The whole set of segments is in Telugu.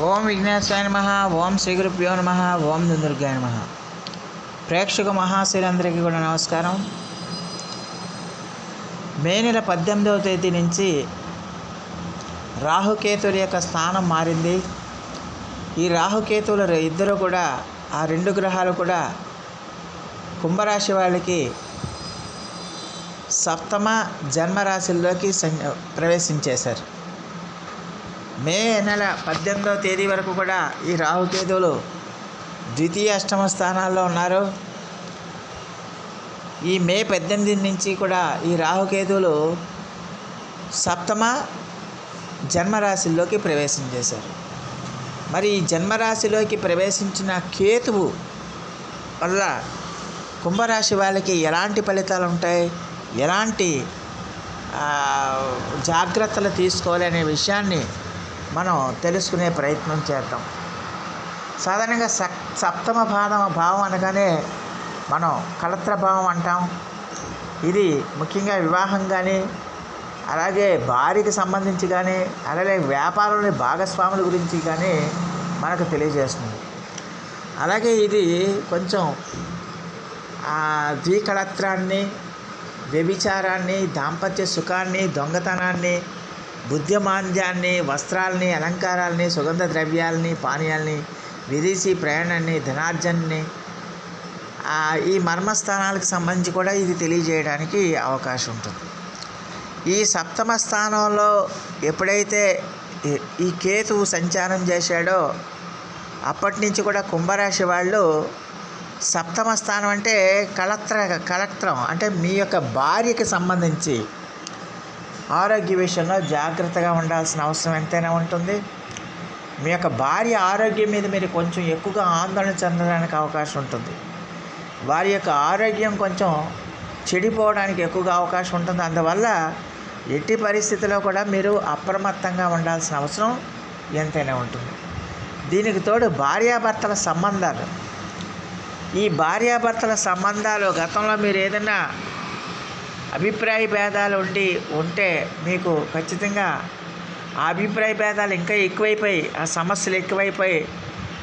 ఓం విఘ్నేశాయ నమ ఓం శ్రీ గురుభ్యో నమ ఓం దుందుర్గాయ నమ. ప్రేక్షక మహాశీలందరికీ కూడా నమస్కారం. మే నెల పద్దెనిమిదవ తేదీ నుంచి రాహుకేతుల యొక్క స్థానం మారింది. ఈ రాహుకేతువుల ఇద్దరు కూడా ఆ రెండు గ్రహాలు కూడా కుంభరాశి వాళ్ళకి సప్తమ జన్మరాశుల్లోకి సం- ప్రవేశించేశారు. మే నెల పద్దెనిమిదవ తేదీ వరకు కూడా ఈ రాహుకేతువులు ద్వితీయ అష్టమ స్థానాల్లో ఉన్నారు. ఈ మే పద్దెనిమిది నుంచి కూడా ఈ రాహుకేతువులు సప్తమ జన్మరాశిలోకి ప్రవేశం చేశారు. మరి ఈ జన్మరాశిలోకి ప్రవేశించిన కేతువు వల్ల కుంభరాశి వాళ్ళకి ఎలాంటి ఫలితాలు ఉంటాయి? ఎలాంటి జాగ్రత్తలు తీసుకోవాలి అనే విషయాన్ని మనం తెలుసుకునే ప్రయత్నం చేద్దాం. సాధారణంగా సప్ సప్తమ భావం భావం అనగానే మనం కలత్ర భావం అంటాం. ఇది ముఖ్యంగా వివాహం కానీ అలాగే భార్యకి సంబంధించి కానీ అలాగే వ్యాపారంలోని భాగస్వాముల గురించి కానీ మనకు తెలియజేస్తుంది. అలాగే ఇది కొంచెం ద్వికళత్రాన్ని వ్యభిచారాన్ని దాంపత్య సుఖాన్ని దొంగతనాన్ని బుద్ధిమాంద్యాన్ని వస్త్రాలని అలంకారాలని సుగంధ ద్రవ్యాలని పానీయాల్ని విదేశీ ప్రయాణాన్ని ధనార్జనని ఈ మర్మస్థానాలకు సంబంధించి కూడా ఇది తెలియజేయడానికి అవకాశం ఉంటుంది. ఈ సప్తమ స్థానంలో ఎప్పుడైతే ఈ- ఈ కేతువు సంచారం చేశాడో అప్పటి నుంచి కూడా కుంభరాశి వాళ్ళు సప్తమ స్థానం అంటే కలత్ర కలత్రం అంటే మీ యొక్క భార్యకి సంబంధించి ఆరోగ్య విషయంలో జాగ్రత్తగా ఉండాల్సిన అవసరం ఎంతైనా ఉంటుంది. మీ యొక్క భార్య ఆరోగ్యం మీద మీరు కొంచెం ఎక్కువగా ఆందోళన చెందడానికి అవకాశం ఉంటుంది. వారి యొక్క ఆరోగ్యం కొంచెం చెడిపోవడానికి ఎక్కువగా అవకాశం ఉంటుంది. అందువల్ల ఎట్టి పరిస్థితిలో కూడా మీరు అప్రమత్తంగా ఉండాల్సిన అవసరం ఎంతైనా ఉంటుంది. దీనికి తోడు భార్యాభర్తల సంబంధాలు. ఈ భార్యాభర్తల సంబంధాలు గతంలో మీరు ఏదైనా అభిప్రాయ భేదాలు ఉండి ఉంటే మీకు ఖచ్చితంగా ఆ అభిప్రాయ భేదాలు ఇంకా ఎక్కువైపోయి ఆ సమస్యలు ఎక్కువైపోయి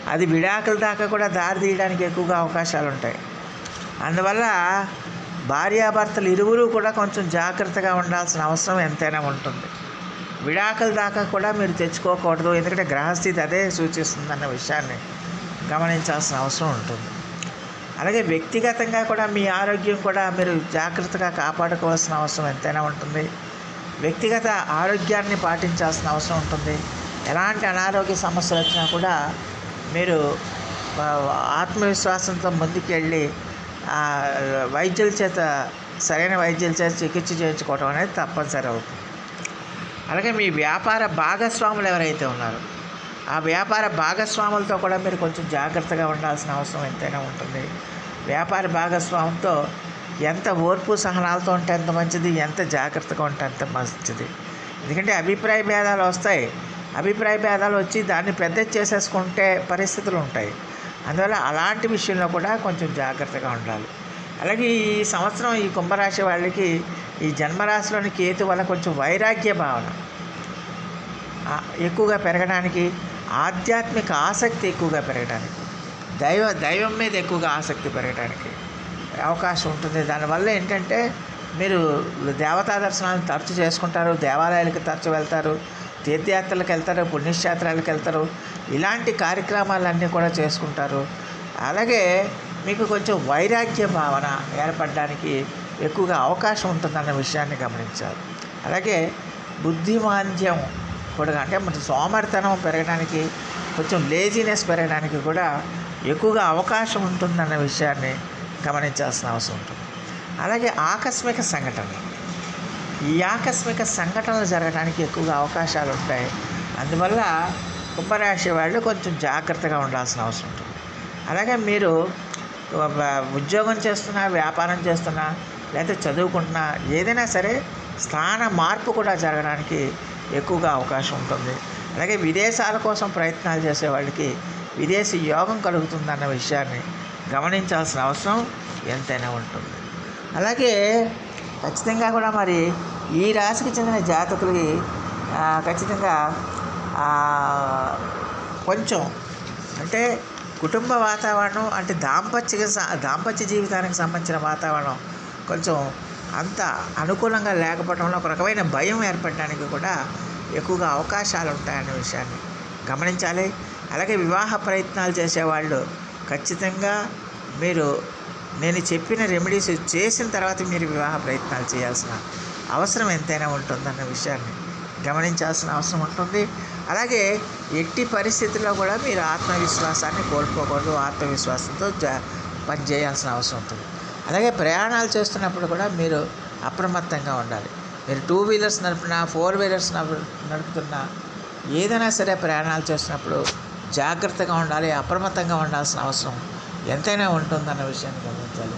అది విడాకుల దాకా కూడా దారి తీయడానికి ఎక్కువగా అవకాశాలు ఉంటాయి. అందువల్ల భార్యాభర్తలు ఇరువురు కూడా కొంచెం జాగ్రత్తగా ఉండాల్సిన అవసరం ఎంతైనా ఉంటుంది. విడాకుల దాకా కూడా మీరు తెచ్చుకోకూడదు ఎందుకంటే గ్రహస్థితి అదే సూచిస్తుంది అన్న విషయాన్ని గమనించాల్సిన అవసరం ఉంటుంది. అలాగే వ్యక్తిగతంగా కూడా మీ ఆరోగ్యం కూడా మీరు జాగ్రత్తగా కాపాడుకోవాల్సిన అవసరం ఎంతైనా ఉంటుంది. వ్యక్తిగత ఆరోగ్యాన్ని పాటించాల్సిన అవసరం ఉంటుంది. ఎలాంటి అనారోగ్య సమస్యలు వచ్చినా కూడా మీరు ఆత్మవిశ్వాసంతో ముందుకెళ్ళి వైద్యుల చేత సరైన వైద్యుల చేత చికిత్స చేయించుకోవడం అనేది తప్పనిసరి అవుతుంది. అలాగే మీ వ్యాపార భాగస్వాములు ఎవరైతే ఉన్నారో ఆ వ్యాపార భాగస్వాములతో కూడా మీరు కొంచెం జాగ్రత్తగా ఉండాల్సిన అవసరం ఎంతైనా ఉంటుంది. వ్యాపార భాగస్వామితో ఎంత ఓర్పు సహనాలతో ఉంటే ఎంత మంచిది ఎంత జాగ్రత్తగా ఉంటే అంత మంచిది. ఎందుకంటే అభిప్రాయ భేదాలు వస్తాయి. అభిప్రాయ భేదాలు వచ్చి దాన్ని పెద్ద చేసేసుకుంటే పరిస్థితులు ఉంటాయి. అందువల్ల అలాంటి విషయంలో కూడా కొంచెం జాగ్రత్తగా ఉండాలి. అలాగే ఈ సంవత్సరం ఈ కుంభరాశి వాళ్ళకి ఈ జన్మరాశిలోని కేతు వల్ల కొంచెం వైరాగ్య భావన. ఎక్కువగా పెరగడానికి ఆధ్యాత్మిక ఆసక్తి ఎక్కువగా పెరగడానికి దైవ దైవం మీద ఎక్కువగా ఆసక్తి పెరగడానికి అవకాశం ఉంటుంది. దానివల్ల ఏంటంటే మీరు దేవతా దర్శనాలను తరచు చేసుకుంటారు దేవాలయాలకు తరచు వెళ్తారు తీర్థయాత్రలకు వెళ్తారు పుణ్యక్షేత్రాలకు వెళ్తారు ఇలాంటి కార్యక్రమాలన్నీ కూడా చేసుకుంటారు. అలాగే మీకు కొంచెం వైరాగ్య భావన ఏర్పడడానికి ఎక్కువగా అవకాశం ఉంటుందన్న విషయాన్ని గమనించాలి. అలాగే బుద్ధిమాంద్యం కూడా అంటే మన సోమరితనం పెరగడానికి కొంచెం లేజినెస్ పెరగడానికి కూడా ఎక్కువగా అవకాశం ఉంటుందన్న విషయాన్ని గమనించాల్సిన అవసరం ఉంటుంది. అలాగే ఆకస్మిక సంఘటనలు. ఈ ఆకస్మిక సంఘటనలు జరగడానికి ఎక్కువగా అవకాశాలు ఉంటాయి. అందువల్ల కుంభరాశి వాళ్ళు కొంచెం జాగ్రత్తగా ఉండాల్సిన అవసరం ఉంటుంది. అలాగే మీరు ఉద్యోగం చేస్తున్నా వ్యాపారం చేస్తున్నా లేకపోతే చదువుకుంటున్నా ఏదైనా సరే స్థాన మార్పు కూడా జరగడానికి ఎక్కువగా అవకాశం ఉంటుంది. అలాగే విదేశాల కోసం ప్రయత్నాలు చేసే వాళ్ళకి విదేశీ యోగం కలుగుతుందన్న విషయాన్ని గమనించాల్సిన అవసరం ఎంతైనా ఉంటుంది. అలాగే ఖచ్చితంగా కూడా మరి ఈ రాశికి చెందిన జాతకులకి ఖచ్చితంగా కొంచెం అంటే కుటుంబ వాతావరణం అంటే దాంపత్య స- దాంపత్య జీవితానికి సంబంధించిన వాతావరణం కొంచెం అంత అనుకూలంగా లేకపోవడంలో ఒక రకమైన భయం ఏర్పడడానికి కూడా ఎక్కువగా అవకాశాలు ఉంటాయనే విషయాన్ని గమనించాలి. అలాగే వివాహ ప్రయత్నాలు చేసేవాళ్ళు ఖచ్చితంగా మీరు నేను చెప్పిన రెమెడీస్ చేసిన తర్వాత మీరు వివాహ ప్రయత్నాలు చేయాల్సిన అవసరం ఎంతైనా ఉంటుందన్న విషయాన్ని గమనించాల్సిన అవసరం ఉంటుంది. అలాగే ఎట్టి పరిస్థితుల్లో కూడా మీరు ఆత్మవిశ్వాసాన్ని కోల్పోకూడదు ఆత్మవిశ్వాసంతో జ పనిచేయాల్సిన అవసరం ఉంటుంది. అలాగే ప్రయాణాలు చేస్తున్నప్పుడు కూడా మీరు అప్రమత్తంగా ఉండాలి. మీరు టూ వీలర్స్ నడిపినా ఫోర్ వీలర్స్ నడుపు నడుపుతున్నా ఏదైనా సరే ప్రయాణాలు చేసినప్పుడు జాగ్రత్తగా ఉండాలి అప్రమత్తంగా ఉండాల్సిన అవసరం ఎంతైనా ఉంటుందన్న విషయాన్ని గమనించాలి.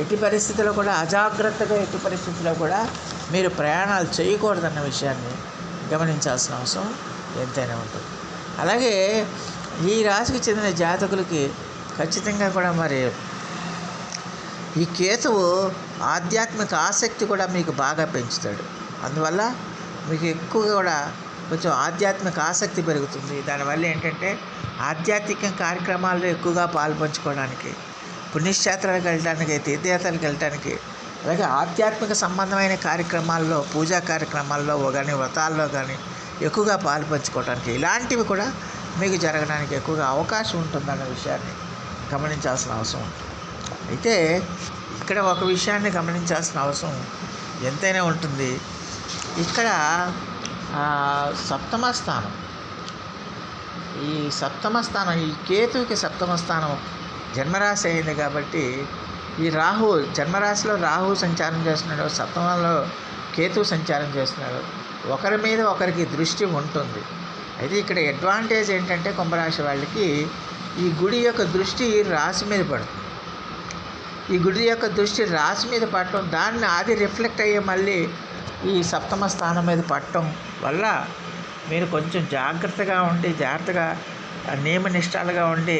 ఎట్టి పరిస్థితుల్లో కూడా అజాగ్రత్తగా ఎట్టి పరిస్థితుల్లో కూడా మీరు ప్రయాణాలు చేయకూడదన్న విషయాన్ని గమనించాల్సిన అవసరం ఎంతైనా ఉంటుంది. అలాగే ఈ రాశికి చెందిన జాతకులకి ఖచ్చితంగా కూడా మరి ఈ కేతువు ఆధ్యాత్మిక ఆసక్తి కూడా మీకు బాగా పెంచుతాడు. అందువల్ల మీకు ఎక్కువగా కూడా కొంచెం ఆధ్యాత్మిక ఆసక్తి పెరుగుతుంది. దానివల్ల ఏంటంటే ఆధ్యాత్మిక కార్యక్రమాల్లో ఎక్కువగా పాల్పంచుకోవడానికి పుణ్యక్షేత్రాలకు వెళ్ళడానికి తీర్థయాత్రలకు వెళ్ళడానికి అలాగే ఆధ్యాత్మిక సంబంధమైన కార్యక్రమాల్లో పూజా కార్యక్రమాల్లో కానీ వ్రతాల్లో కానీ ఎక్కువగా పాల్పంచుకోవడానికి ఇలాంటివి కూడా మీకు జరగడానికి ఎక్కువగా అవకాశం ఉంటుందన్న విషయాన్ని గమనించాల్సిన అవసరం ఉంటుంది. అయితే ఇక్కడ ఒక విషయాన్ని గమనించాల్సిన అవసరం. ఎంతైనా ఉంటుంది. ఇక్కడ సప్తమ స్థానం. ఈ సప్తమ స్థానం ఈ కేతువుకి సప్తమ స్థానం జన్మరాశి అయింది కాబట్టి ఈ రాహు జన్మరాశిలో రాహు సంచారం చేస్తున్నాడు సప్తమంలో కేతువు సంచారం చేస్తున్నాడు. ఒకరి మీద ఒకరికి దృష్టి ఉంటుంది. అయితే ఇక్కడ అడ్వాంటేజ్ ఏంటంటే కుంభరాశి వాళ్ళకి ఈ గుడి యొక్క దృష్టి రాశి మీద పడుతుంది. ఈ గుడి యొక్క దృష్టి రాశి మీద పడటం దాన్ని అది రిఫ్లెక్ట్ అయ్యే మళ్ళీ ఈ సప్తమ స్థానం మీద పడటం వల్ల మీరు కొంచెం జాగ్రత్తగా ఉండి జాగ్రత్తగా నియమనిష్టాలుగా ఉండి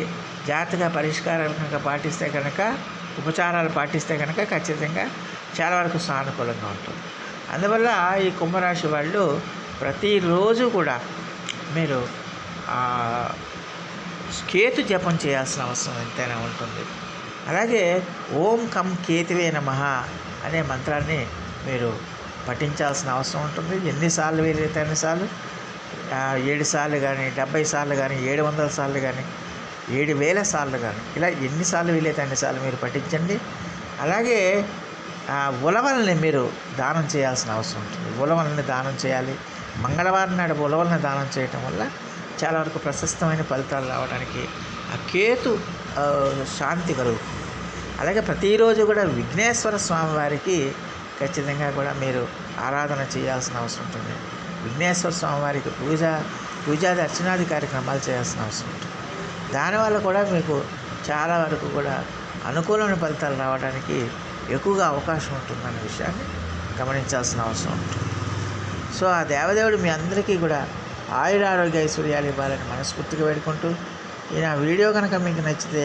జాగ్రత్తగా పరిష్కారాలు కనుక పాటిస్తే కనుక ఉపచారాలు పాటిస్తే కనుక ఖచ్చితంగా చాలా వరకు సానుకూలంగా ఉంటుంది. అందువల్ల ఈ కుంభరాశి వాళ్ళు ప్రతిరోజు కూడా మీరు కేతు జపం చేయాల్సిన అవసరం ఎంతైనా ఉంటుంది. అలాగే ఓం కం కేతివే నమ అనే మంత్రాన్ని మీరు పఠించాల్సిన అవసరం ఉంటుంది. ఎన్నిసార్లు వీలైతే ఎన్నిసార్లు ఏడు సార్లు కానీ డెబ్బై సార్లు కానీ ఏడు వందల సార్లు కానీ ఏడు వేల సార్లు కానీ ఇలా ఎన్నిసార్లు వీలైతే అన్నిసార్లు మీరు పఠించండి. అలాగే ఉలవల్ని మీరు దానం చేయాల్సిన అవసరం ఉంటుంది. ఉలవల్ని దానం చేయాలి. మంగళవారం నాడు ఉలవల్ని దానం చేయటం వల్ల చాలా వరకు ప్రశస్తమైన ఫలితాలు రావడానికి ఆ కేతు శాంతి కలుగుతుంది. అలాగే ప్రతిరోజు కూడా విఘ్నేశ్వర స్వామి వారికి ఖచ్చితంగా కూడా మీరు ఆరాధన చేయాల్సిన అవసరం ఉంటుంది. విఘ్నేశ్వర స్వామి వారికి పూజ పూజాది అర్చనాది కార్యక్రమాలు చేయాల్సిన అవసరం ఉంటుంది. దానివల్ల కూడా మీకు చాలా వరకు కూడా అనుకూలమైన ఫలితాలు రావడానికి ఎక్కువగా అవకాశం ఉంటుందన్న విషయాన్ని గమనించాల్సిన అవసరం ఉంటుంది. సో ఆ దేవదేవుడు మీ అందరికీ కూడా ఆయుర ఆరోగ్య ఐశ్వర్యాలు ఇవ్వాలని మనస్ఫూర్తిగా వేడుకుంటూ ఈ నా వీడియో కనుక మీకు నచ్చితే